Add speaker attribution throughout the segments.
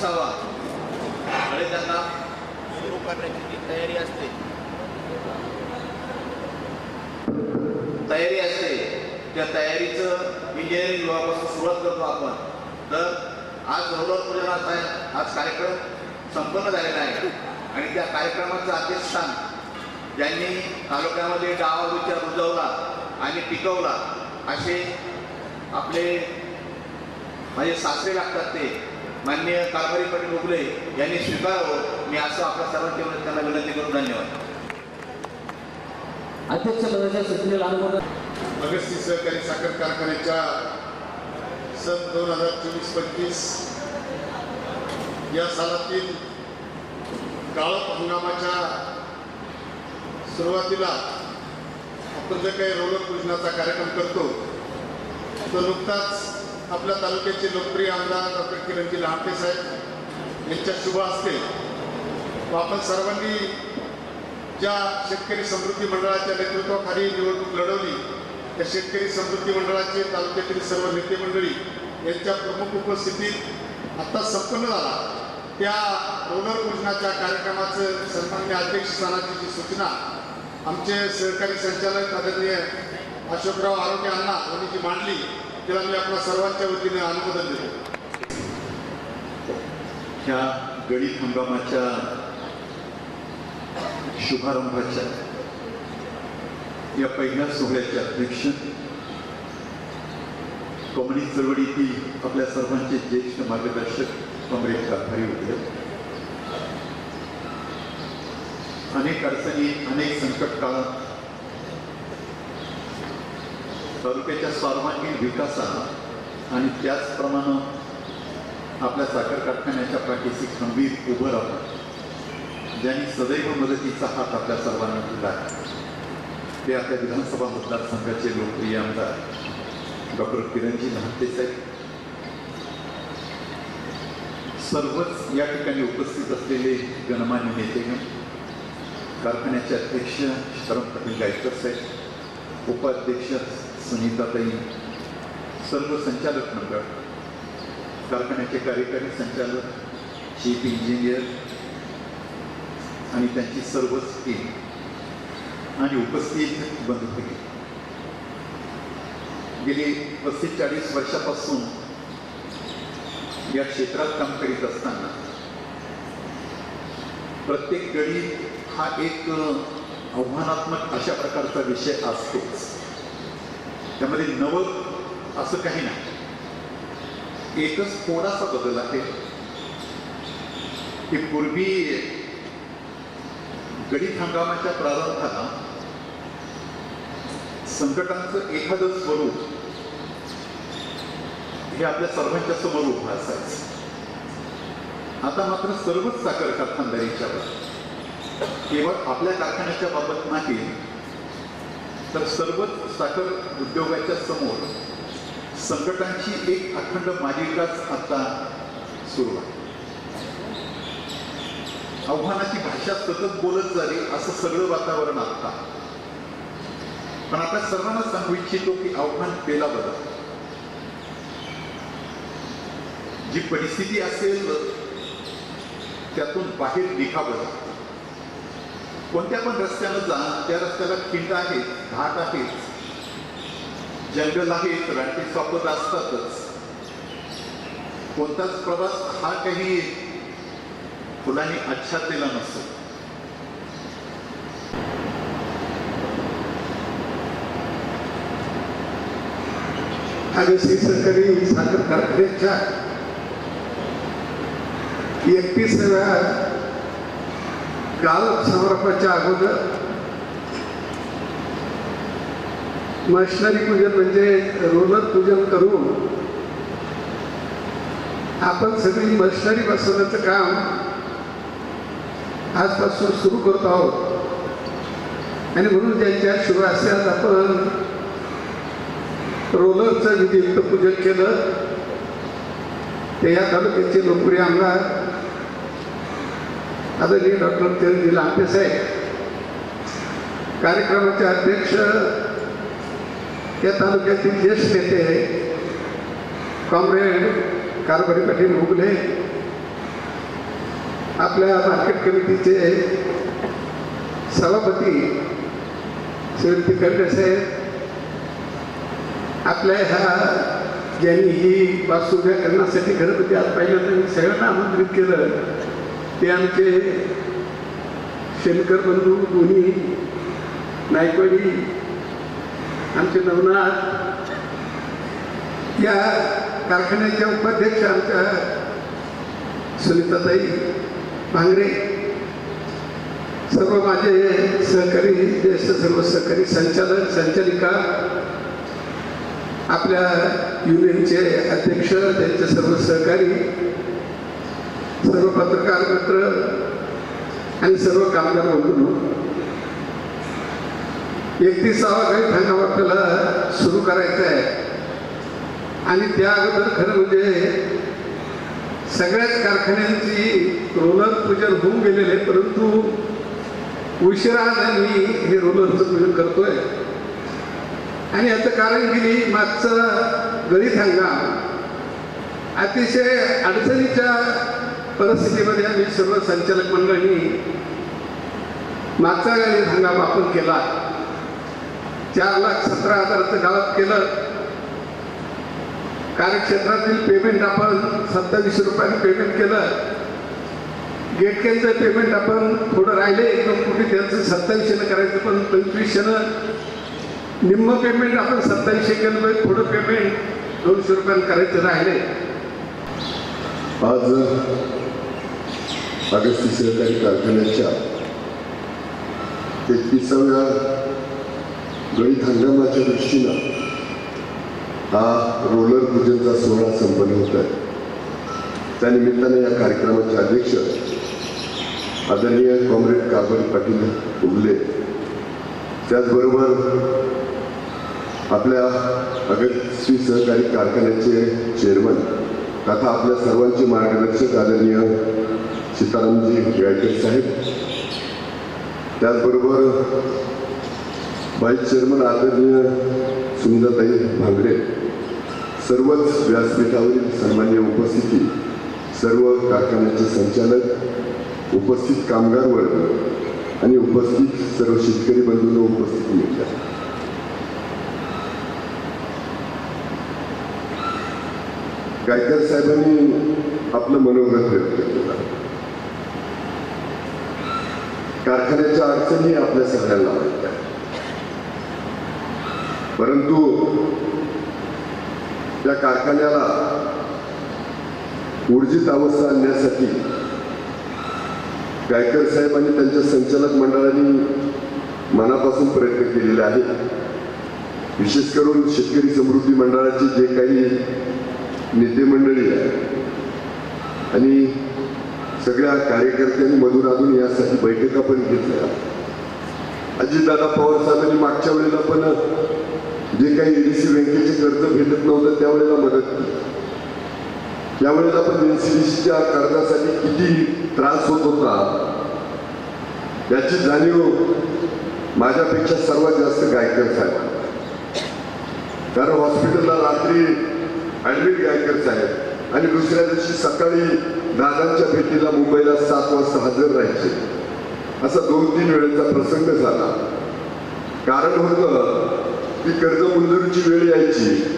Speaker 1: विसावा आणि त्यांना सुरू करण्याची जी तयारी असते. तयारी असते त्या तयारीचं इंजिनिअरिंग विभागापासून सुरुवात करतो आपण. तर आज गौरव आज कार्यक्रम संपन्न झालेला आहे. आणि त्या कार्यक्रमाचं अध्यक्षस्थान ज्यांनी तालुक्यामध्ये गावा विचार रुजवला आणि टिकवला असे आपले माझे सासरे लागतात ते. माननीय कारभारी पाटील उगले यांनी स्वीकारावं. मी असं आपल्या सर्वांच्या त्यांना विनंती करून धन्यवाद.
Speaker 2: अध्यक्ष पदाच्या सूचनेला अनुमोदन.
Speaker 3: अगस्ती सहकारी साखर कारखान्याच्या सन दोन हजार चोवीस पंचवीस या सालातील गाळप हंगामाच्या सुरुवातीला आपण जे काही रोलर पूजनाचा कार्यक्रम करतो तो नुकताच आपल्या तालुक्याचे लोकप्रिय आमदार डॉक्टर किरणजी लहाटे साहेब यांच्या शुभ असते व आपण सर्वांनी ज्या शेतकरी समृद्धी मंडळाच्या नेतृत्वाखाली निवडणूक लढवली त्या शेतकरी समृद्धी मंडळाचे तालुक्यातील सर्व नेते मंडळी यांच्या प्रमुख उपस्थितीत आत्ता संपन्न झाला. त्या रोलर पूजनाच्या कार्यक्रमाचं सन्मान्य अध्यक्षस्थानाची जी सूचना आमचे सहकारी संचालक आदरणीय अशोकराव आरोग्य अण्णा यांनी जी मांडली त्याला मी आपल्या सर्वांच्या वतीने अनुमोदन देतो
Speaker 4: ह्या गणित हंगामाच्या शुभारंभाच्या या पहिल्या सोहळ्याचे अध्यक्ष कम्युनिस्ट चळवळीतील आपल्या सर्वांचे ज्येष्ठ मार्गदर्शक कॉम्रेड कारभारी होते. अनेक अडचणी अनेक संकट काळात तालुक्याच्या सर्वांगीण विकासाला आणि त्याचप्रमाणे आपल्या साखर कारखान्याच्या पाठीशी खंबीर उभं राहून ज्यांनी सदैव मदतीचा हात आपल्या सर्वांना दिला ते आपल्या विधानसभा मतदारसंघाचे लोकप्रिय आमदार डॉक्टर किरणजी लहाते साहेब. सर्वच या ठिकाणी उपस्थित असलेले गणमान्य नेतेगण कारखान्याचे अध्यक्ष शरम पाटील गायकर साहेब उपाध्यक्ष सुनीताताई सर्व संचालक मंडळ कारखान्याचे कार्यकारी संचालक चीफ इंजिनियर आणि त्यांची सर्वच टीम आणि उपस्थित बंधू गेली पस्तीस चाळीस वर्षापासून या क्षेत्रात काम करीत असताना प्रत्येक गणित हा एक आव्हानात्मक अशा प्रकारचा विषय असतोच. त्यामध्ये नवं असं काही नाही एकच थोडासा बदल आहे की पूर्वी गणित हंगामाच्या प्रारंभाला संकटांचं एखादं स्वरूप हे आपल्या सर्वांच्या समोर उभं असायचं आता मात्र सर्वच साखर कारखानदारीच्या केवळ आपल्या कारखान्याच्या बाबत नाही तर सर्वच साखर उद्योगाच्या समोर संकटांची एक अखंड मालिकाच आता सुरू आहे. आव्हानाची भाषा सतत बोलत झाली असं सगळं वातावरण आता. पण आता सर्वांना सांगू इच्छितो की आव्हान पेला बदल जी परिस्थिती असेल त्यातून बाहेर निघा बदल कोणत्या पण रस्त्यानं जा त्या रस्त्याला खिंड आहे घाट आहे जंगल आहेत रानटी सापत असतातच. कोणताच प्रवास हा काही फुलांनी आच्छादलेला नसतो.
Speaker 3: अगस्ती सहकारी साखर कारखान्याच्या एकतीसाव्या काल समारंभाच्या अगोदर मशनरी पूजन म्हणजे रोलर पूजन करून आपण सगळी मशनरी बसवण्याचं काम आजपासून सुरू करत आहोत. आणि म्हणून ज्यांच्या शुभ आपण रोलरचं विधियुक्त पूजन केलं. ते या तालुक्याचे लोकप्रिय आमदार आदरणीय डॉक्टर किरणजी लांबे साहेब. कार्यक्रमाचे अध्यक्ष या तालुक्यातील ज्येष्ठ नेते कॉम्रेड कारभारी पाटील उगले
Speaker 5: आपल्या मार्केट कमिटीचे सभापती श्रीमती खडके साहेब आपल्या ह्या ज्यांनी ही वास्तू करण्यासाठी खरं म्हणजे आज पहिल्यांदा मी सगळ्यांना आमंत्रित केलं. ते आमचे शेणकर बंधू दोन्ही नायकवाडी आमचे नवनाथ या कारखान्याच्या उपाध्यक्ष आमच्या सुनीताताई भांगरे सर्व माझे सहकारी ज्येष्ठ सर्व सहकारी संचालक संचालिका आपल्या युनियनचे अध्यक्ष त्यांचे सर्व सहकारी सर्व पत्रकार मित्र आणि सर्व कामगार बंधू. एकतीसावा काही हंगाम आपल्याला सुरू करायचं आहे आणि त्या अगोदर खरं म्हणजे सगळ्याच कारखान्यांची रोलर पूजन होऊन गेलेले परंतु उशिरा मी हे रोलरचं पूजन करतोय. आणि याचं कारण गेली मागचं गणित हंगाम. अतिशय अडचणीच्या परिस्थितीमध्ये आम्ही सर्व संचालक मंडळांनी मागचा गणित हंगाम आपण केला. चार लाख सतरा हजाराचं गावात केलं. कार्यक्षेत्रातील पेमेंट आपण सत्तावीस रुपयाने पेमेंट केलं. गेटकेलचं पेमेंट आपण थोडं राहिले एकदम कुठे त्यांचं सत्तावीसशेनं करायचं पण पंचवीसशेनं निम्म पेमेंट आपण सत्तावीसशे केलं पाहिजे थोडं पेमेंट दोनशे रुपयानं करायचं राहिले.
Speaker 6: आज ऑगस्ट सहकारी कारखान्याच्या तेहतीसाव्या गळीत हंगामाच्या दृष्टीनं हा रोलर पूजनचा सोहळा संपन्न होत आहे. त्यानिमित्ताने या कार्यक्रमाचे अध्यक्ष आदरणीय कॉम्रेड काबर पाटील उगले. त्याचबरोबर आपल्या अगस्ती सहकारी कारखान्याचे चेअरमन तथा आपल्या सर्वांचे मार्गदर्शक आदरणीय सीतारामजी गायकर साहेब. त्याचबरोबर व्हाईस चेअरमन आदरणीय सुनीताताई भांगरे सर्वच व्यासपीठावरील सन्मान्य उपस्थिती सर्व कारखान्याचे संचालक उपस्थित कामगार वर्ग आणि उपस्थित सर्व शेतकरी बंधूंना उपस्थिती मिळतात. गायकर साहेबांनी आपलं मनोगत व्यक्त केलं. कारखान्याच्या अडचणी आपल्या सगळ्यांना माहीत परंतु त्या कारखान्याला ऊर्जित अवस्था आणण्यासाठी गायकर साहेब आणि त्यांच्या संचालक मंडळाने मनापासून प्रयत्न केलेले आहेत. विशेष करून शेतकरी समृद्धी मंडळाचे जे काही नेते मंडळी आहे आणि सगळ्या कार्यकर्त्यांनी मधून अजून यासाठी बैठका पण घेतल्या. अजितदादा पवार साहेबांनी मागच्या वेळेला पण जे काही एडीसी बँकेचे कर्ज भेटत नव्हतं त्यावेळेला मदत केली. यावेळेला पण एनसीडीसीच्या कर्जासाठी किती त्रास होत होता याची जाणीव माझ्यापेक्षा सर्वात जास्त गायकर साहेब. कारण हॉस्पिटलला रात्री ऍडमिट गायकर साहेब आणि दुसऱ्या दिवशी सकाळी दादांच्या भेटीला मुंबईला सात वाजता हजर राहायचे. असा दोन तीन वेळेचा प्रसंग झाला. कारण होतं की कर्ज मंजुरीची वेळ यायची.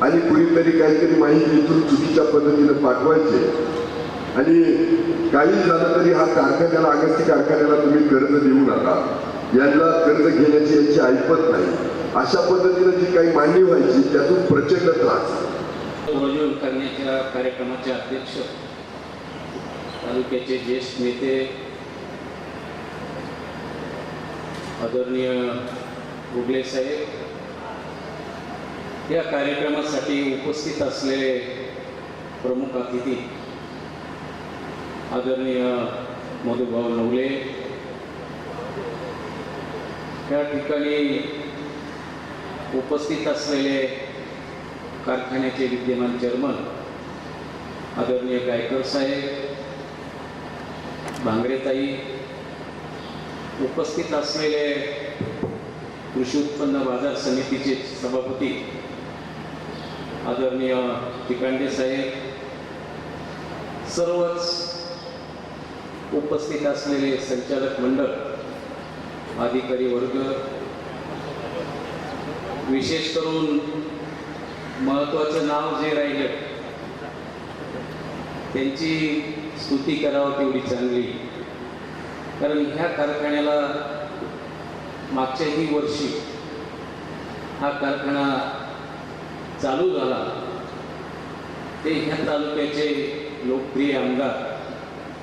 Speaker 6: आणि कुणीतरी काहीतरी माहिती इथून चुकीच्या पद्धतीनं पाठवायचे. आणि काही झालं तरी हा कारखान्याला अगस्ती कारखान्याला तुम्ही कर्ज देऊ नका. यांना कर्ज घेण्याची यांची ऐपत नाही. अशा पद्धतीनं जी काही मांडणी व्हायची त्यातून प्रचंड त्रास.
Speaker 2: वजन करण्याच्या कार्यक्रमाचे अध्यक्ष तालुक्याचे ज्येष्ठ नेते आदरणीय गुगले साहेब या कार्यक्रमासाठी उपस्थित असलेले प्रमुख अतिथी आदरणीय मधुभाऊ नवले. या ठिकाणी उपस्थित असलेले कारखान्याचे विद्यमान चेअरमन आदरणीय गायकर साहेब भांगरेताई उपस्थित असलेले कृषी उत्पन्न बाजार समितीचे सभापती आदरणीय तिकांडे साहेब सर्वच उपस्थित असलेले संचालक मंडळ अधिकारी वर्ग विशेष करून महत्त्वाचं नाव जे राहिलं त्यांची स्तुती करावं तेवढी चांगली. कारण ह्या कारखान्याला मागच्याही वर्षी हा कारखाना चालू झाला. ते ह्या तालुक्याचे लोकप्रिय आमदार